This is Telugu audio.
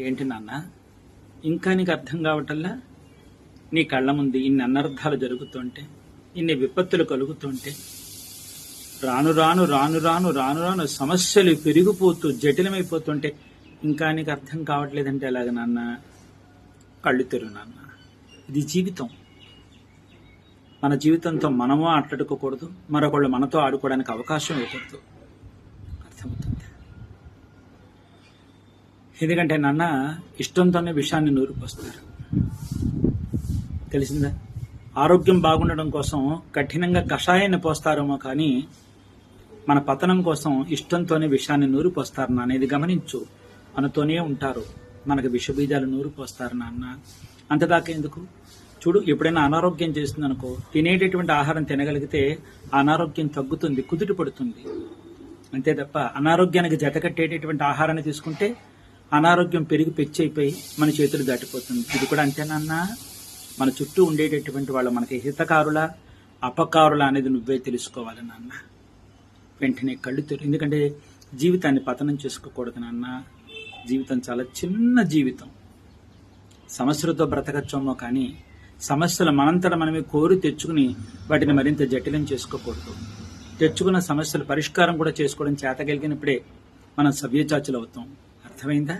ఏంటి నాన్న? ఇంకా నీకు అర్థం కావటంలా? నీ కళ్ళ ముందు ఇన్ని అనర్థాలు జరుగుతుంటే ఇన్ని విపత్తులు కలుగుతుంటే రాను రాను రాను రాను రాను రాను సమస్యలు పెరిగిపోతూ జటిలమైపోతుంటే ఇంకా నీకు అర్థం కావట్లేదంటే ఎలాగ నాన్న? కళ్ళు తెరు నాన్న. ఇది జీవితం. మన జీవితంతో మనము ఆటలాడుకోకూడదు మరొకళ్ళు మనతో ఆడుకోవడానికి అవకాశం ఇవ్వకూడదు. ఎందుకంటే నాన్న ఇష్టంతోనే విషయాన్ని నూరుకొస్తారు తెలిసిందా? ఆరోగ్యం బాగుండడం కోసం కఠినంగా కషాయాన్ని పోస్తారేమో కానీ మన పతనం కోసం ఇష్టంతోనే విషయాన్ని నూరు పోస్తారు అనేది గమనించు. మనతోనే ఉంటారు. మనకు విషబీజాలు నూరు పోస్తారు నాన్న. అంతదాకా ఎందుకు? చూడు ఎప్పుడైనా అనారోగ్యం చేస్తుందనుకో తినేటటువంటి ఆహారం తినగలిగితే అనారోగ్యం తగ్గుతుంది కుదుట పడుతుంది. అంతే తప్ప అనారోగ్యానికి జతకట్టేటటువంటి ఆహారాన్ని తీసుకుంటే అనారోగ్యం పెరిగి పెచ్చైపోయి మన చేతులు దాటిపోతుంది. ఇది కూడా అంతేనన్నా మన చుట్టూ ఉండేటటువంటి వాళ్ళు మనకి హితకారుల అపకారుల అనేది నువ్వే తెలుసుకోవాలి నాన్న. వెంటనే కళ్ళు తెరు ఎందుకంటే జీవితాన్ని పతనం చేసుకోకూడదు నాన్న. జీవితం చాలా చిన్న జీవితం. సమస్యలతో బ్రతకచ్చోమో కానీ సమస్యలు మనంతట మనమే కోరి తెచ్చుకుని వాటిని మరింత జటిలం చేసుకోకూడదు. తెచ్చుకున్న సమస్యల పరిష్కారం కూడా చేసుకోవడం చేతగలిగినప్పుడే మనం సవ్యచాచులు అవుతాం అర్థమైందా?